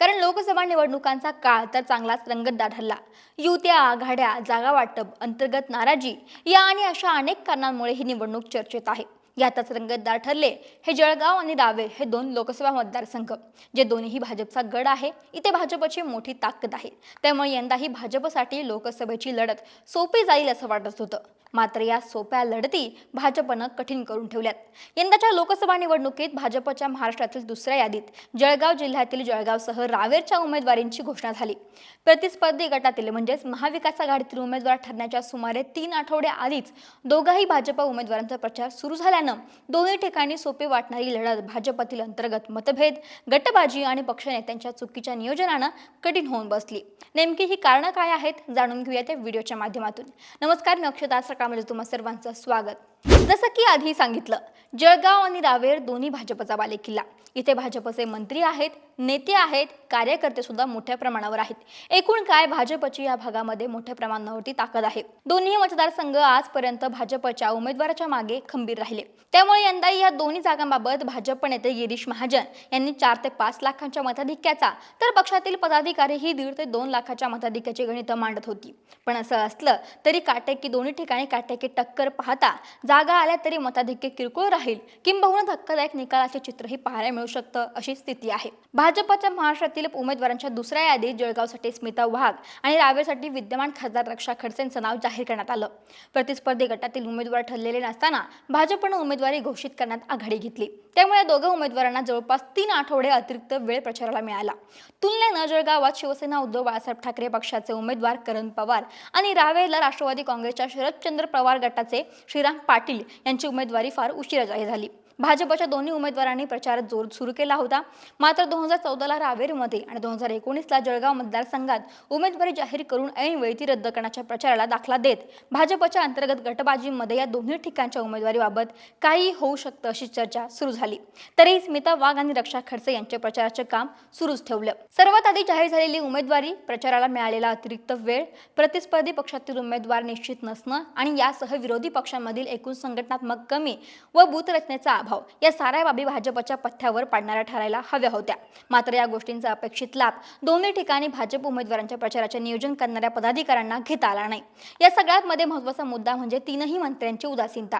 कारण लोकसभा निवडणुकांचा काळ तर चांगलाच रंगतदार ठरला. युत्या आघाड्या जागा वाटप अंतर्गत नाराजी या आणि अशा अनेक कारणांमुळे ही निवडणूक चर्चेत आहे. यातच रंगतदार ठरले. हे जळगाव आणि रावेर हे दोन लोकसभा मतदारसंघ जे दोन्ही भाजपचा गड आहे इथे भाजपची मोठी ताकद आहे. त्यामुळे यंदाही भाजपसाठी लोकसभेची लढत सोपी जाईल असं वाटत होतं. मात्र या सोप्या लढती भाजपनं कठीण करून ठेवल्यात. यंदाच्या लोकसभा निवडणुकीत भाजपच्या महाराष्ट्रातील दुसऱ्या यादीत जळगाव जिल्ह्यातील जळगावसह रावेरच्या उमेदवारींची घोषणा झाली. प्रतिस्पर्धी गटातील म्हणजेच महाविकास आघाडीतील उमेदवार ठरण्याच्या सुमारे तीन आठवडे आधीच दोघाही भाजप उमेदवारांचा प्रचार सुरू झाला असल्यानं दोन्ही ठिकाणी सोपी वाटणारी लढत भाजपतील अंतर्गत मतभेद गटबाजी आणि पक्षनेत्यांच्या चुकीच्या नियोजनानं कठीण होऊन बसली. नेमकी ही कारणं काय आहेत जाणून घेऊया त्या व्हिडिओच्या माध्यमातून. नमस्कार मी अक्षता सकाळमध्ये तुम्हा सर्वांचं स्वागत. जसं की आधी सांगितलं जळगाव आणि रावेर दोन्ही भाजपचा बालेकिल्ला. इथे भाजपचे मंत्री आहेत नेते आहेत कार्यकर्ते सुद्धा मोठ्या प्रमाणावर आहेत. एकूण काय भाजपची या भागामध्ये मोठ्या प्रमाणावरती ताकद आहे? दोन्ही मतदारसंघ आजपर्यंत भाजपच्या उमेदवाराच्या मागे खंबीर राहिले. त्यामुळे यंदा या दोन्ही जागांबाबत भाजप नेते गिरीश महाजन यांनी चार ते पाच लाखांच्या मताधिक्याचा तर पक्षातील पदाधिकारी ही दीड ते दोन लाखाच्या मताधिक्याची गणितं मांडत होती. पण असं असलं तरी काटेकी दोन्ही ठिकाणी काटेकी टक्कर पाहता जागा आल्या तरी मताधिक्य किरकोळ राहील. किंबहुना धक्कादायक निकालाचे चित्रही पाहायला मिळू शकतं अशी स्थिती आहे. भाजपच्या महाराष्ट्रातील उमेदवारांच्या दुसऱ्या यादीत जळगावसाठी स्मिता वाघ आणि रावेरसाठी विद्यमान खासदार रक्षा खडसेंचं नाव जाहीर करण्यात आलं. प्रतिस्पर्धी गटातील उमेदवार ठरलेले नसताना भाजपनं उमेदवारी घोषित करण्यात आघाडी घेतली. त्यामुळे या दोघं उमेदवारांना जवळपास तीन आठवडे अतिरिक्त वेळ प्रचाराला मिळाला. तुलनेनं जळगावात शिवसेना उद्धव बाळासाहेब ठाकरे पक्षाचे उमेदवार करण पवार आणि रावेरला राष्ट्रवादी काँग्रेसच्या शरदचंद्र पवार गटाचे श्रीराम पाटील यांची उमेदवारी फार उशिरा जाहीर झाली. भाजपच्या दोन्ही उमेदवारांनी प्रचार जोर सुरू केला होता. मात्र दोन हजार चौदाला रावेरमध्ये आणि दोन हजार एकोणीसला जळगाव मतदारसंघात उमेदवारी जाहीर करून ऐनवेळी ती रद्द करण्याच्या प्रचाराला दाखला देत भाजपच्या अंतर्गत गटबाजीमध्ये या दोन्ही ठिकाणच्या उमेदवारीबाबत काही होऊ शकतं अशी चर्चा सुरू झाली. तरी स्मिता वाघ आणि रक्षा खडसे यांचे प्रचाराचे काम सुरूच ठेवलं. सर्वात आधी जाहीर झालेली उमेदवारी प्रचाराला मिळालेला अतिरिक्त वेळ प्रतिस्पर्धी पक्षातील उमेदवार निश्चित नसणं आणि यासह विरोधी पक्षांमधील एकूण संघटनात्मक कमी व बूथ रचनेचा अभाव या साऱ्या बाबी भाजपच्या पथ्यावर पाडणाऱ्या ठरायला हव्या होत्या. मात्र या गोष्टींचा अपेक्षित लाभ दोन्ही ठिकाणी भाजप उमेदवारांच्या प्रचाराचे नियोजन करणाऱ्या पदाधिकाऱ्यांना घेता आला नाही. या सगळ्यात मध्ये महत्त्वाचा मुद्दा म्हणजे तीनही मंत्र्यांची उदासीनता.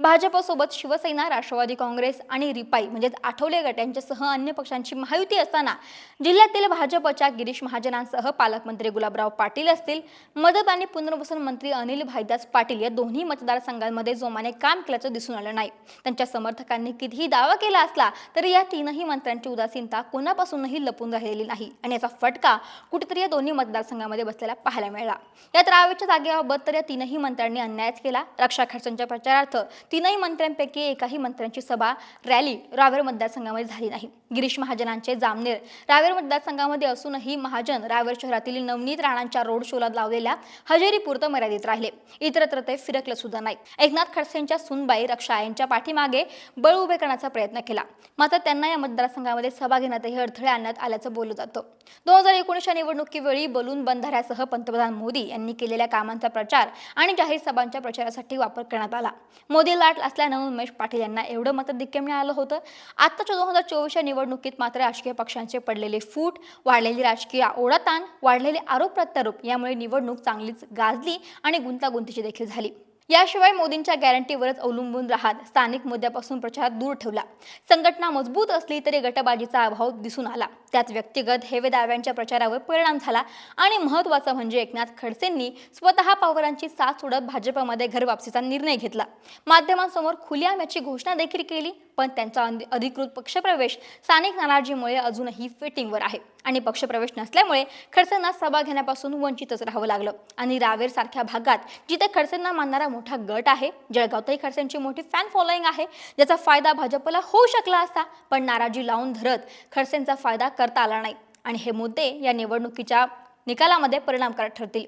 भाजपसोबत शिवसेना राष्ट्रवादी काँग्रेस आणि रिपाई म्हणजेच आठवले गट यांच्यासह अन्य पक्षांची महायुती असताना जिल्ह्यातील भाजपच्या गिरीश महाजनांसह पालकमंत्री गुलाबराव पाटील असतील मदत आणि पुनर्वसन मंत्री अनिल भाईदास पाटील या दोन्ही मतदारसंघांमध्ये जोमाने काम केल्याचं दिसून आलं नाही. त्यांच्या समर्थक समर्थकांनी कितीही दावा केला असला तरी या तीनही मंत्र्यांची उदासीनता कोणापासूनही लपून राहिलेली नाही आणि याचा फटका कुठेतरी या दोन्ही मतदारसंघामध्ये बसलेला पाहायला मिळाला. यात रावेच्या जागेबाबत तर या तीनही मंत्र्यांनी अन्यायच केला. रक्षा खडसेंच्या प्रचारार्थ तीनही मंत्र्यांपैकी एकाही मंत्र्यांची सभा रॅली रावेर मतदारसंघामध्ये झाली नाही. गिरीश महाजनांचे जामनेर रावेर मतदारसंघामध्ये असूनही महाजन रावेर शहरातील नवनीत राणांच्या रोड शोला लावलेल्या हजेरीपुरतं मर्यादित राहिले. इतरत्र ते फिरकलं सुद्धा नाही. एकनाथ खडसेंच्या सुनबाई रक्षा यांच्या पाठीमागे बळ उभे करण्याचा प्रयत्न केला. मात्र त्यांना या मतदारसंघामध्ये सभा घेण्यातही अडथळे आणण्यात आल्याचं बोललं जातं. दोन हजार एकोणीसच्या निवडणुकीवेळी बलून बंधाऱ्यासह पंतप्रधान मोदी यांनी केलेल्या कामांचा प्रचार आणि जाहीर सभांच्या प्रचारासाठी वापर करण्यात आला. मोदी लाट असल्यानं उमेश पाटील यांना एवढं मतधिक्य मिळालं होतं. आताच्या दोन हजार चोवीसच्या निवडणुकीत मात्र राजकीय पक्षांचे पडलेले फूट वाढलेली राजकीय ओढाताण वाढलेले आरोप प्रत्यारोप यामुळे निवडणूक चांगलीच गाजली आणि गुंतागुंतीची देखील झाली. याशिवाय मोदींच्या गॅरंटीवरच अवलंबून राहत स्थानिक मुद्द्यापासून प्रचार दूर ठेवला. संघटना मजबूत असली तरी गटबाजीचा अभाव दिसून आला. त्यात व्यक्तिगत हेवे दाव्यांच्या प्रचारावर परिणाम झाला आणि महत्त्वाचं म्हणजे एकनाथ खडसेंनी स्वतः पवारांची साथ सोडत भाजपमध्ये घरवापसीचा निर्णय घेतला. माध्यमांसमोर खुलेआम याची घोषणा देखील केली. पण त्यांचा अधिकृत पक्षप्रवेश स्थानिक नाराजीमुळे अजूनही फिटिंगवर आहे. आणि पक्षप्रवेश नसल्यामुळे खडसेंना सभा घेण्यापासून वंचितच राहावं लागलं. आणि रावेर सारख्या भागात जिथे खडसेंना मानणारा मोठा गट आहे जळगावतही खडसेंची मोठी फॅन फॉलोईंग आहे ज्याचा फायदा भाजपला होऊ शकला असता पण नाराजी लावून धरत खडसेंचा फायदा करता आला नाही. आणि हे मुद्दे या निवडणुकीच्या निकालामध्ये परिणामकारक ठरतील.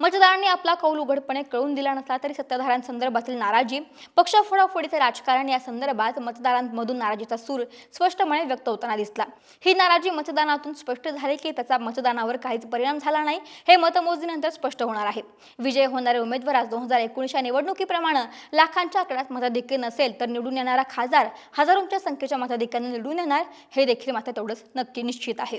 मतदारांनी आपला कौल उघडपणे कळून दिला नसला तरी सत्ताधाऱ्यांसंदर्भातील नाराजी पक्ष फोडाफोडीचे राजकारण या संदर्भात मतदारांमधून नाराजीचा सूर स्पष्टपणे व्यक्त होताना दिसला. ही नाराजी मतदानातून स्पष्ट झाली की त्याचा मतदानावर काहीच परिणाम झाला नाही हे मतमोजणीनंतर स्पष्ट होणार आहे. विजय होणारे उमेदवार दोन हजार एकोणीसच्या निवडणुकीप्रमाणे लाखांच्या आकड्यात मताधिक्य नसेल तर निवडून येणारा खासदार हजारोंच्या संख्येच्या मताधिक्याने निवडून येणार हे देखील मात्र तेवढंच नक्की निश्चित आहे.